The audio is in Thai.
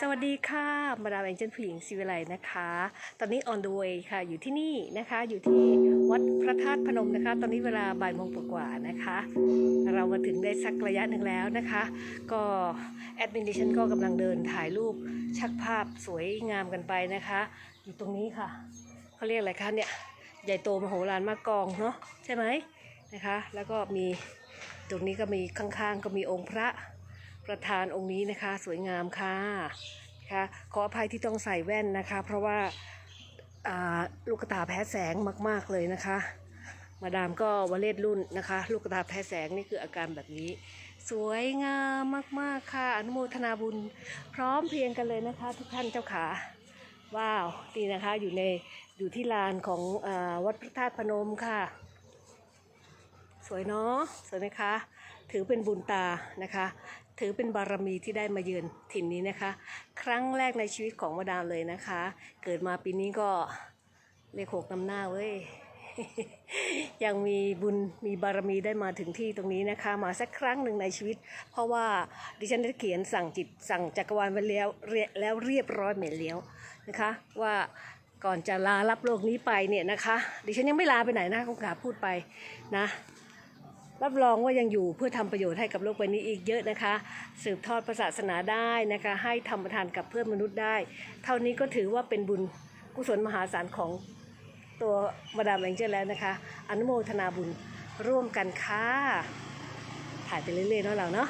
สวัสดีค่ะมาดามแองเจิลผู้หญิงศิวิไลนะคะ ตอนนี้ on the way ค่ะ อยู่ที่นี่นะคะ อยู่ที่วัดพระธาตุพนมนะคะ ตอนนี้เวลาบ่ายโมงกว่าๆนะคะ เรามาถึงได้สักระยะหนึ่งแล้วนะคะ ก็แอดมินดิฉันก็กำลังเดินถ่ายรูปชักภาพสวยงามกันไปนะคะ อยู่ตรงนี้ค่ะเขาเรียกอะไรคะเนี่ย ใหญ่โตมโหฬารมากกองเนาะใช่ไหมนะคะ แล้วก็มีตรงนี้ก็มีข้างๆ ก็มีองค์พระ ประธานองค์นี้นะคะ สวยงามค่ะนะคะขออภัยที่ต้องใส่แว่นนะคะ เพราะว่าลูกตาแพ้แสงมาก ๆเลยนะคะ มาดามก็วาเลดรุ่นนะคะ ลูกตาแพ้แสงนี่คืออาการแบบนี้ สวยงามมาก ๆ ค่ะ อนุโมทนาบุญพร้อมเพียงกันเลยนะคะ ทุกท่านเจ้าขาว้าวนี่นะคะอยู่ในอยู่ที่ลานของอวัดพระธาตุพนมค่ะ วยเนาะสวยไหมคะ ถือเป็นบุญตานะคะ ถือเป็นบารมีที่ได้มาเยือนถิ่นนี้นะคะ ครั้งแรกในชีวิตของมาดามเลยนะคะ เกิดมาปีนี้ก็เลขหกนำหน้าเว้ยยังมีบุญมีบารมีได้มาถึงที่ตรงนี้นะคะ มาสักครั้งหนึ่งในชีวิต เพราะว่าดิฉันได้เขียนสั่งจิตสั่งจักรวาลไว้แล้วแล้วเรียบร้อยเหม็นแล้วนะคะ ว่าก่อนจะลารับโลกนี้ไปเนี่ยนะคะ ดิฉันยังไม่ลาไปไหนนะคุณขาพูดไปนะ รับรองว่ายังอยู่เพื่อทำประโยชน์ให้กับโลกใบนี้อีกเยอะนะคะ สืบทอดศาสนาได้นะคะ ให้ทำประทานกับเพื่อนมนุษย์ได้ เท่านี้ก็ถือว่าเป็นบุญกุศลมหาศาลของตัวมาดามแองเจลแล้วนะคะ อนุโมทนาบุญร่วมกันค่ะ ถ่ายไปเรื่อยๆเนาะเราเนาะ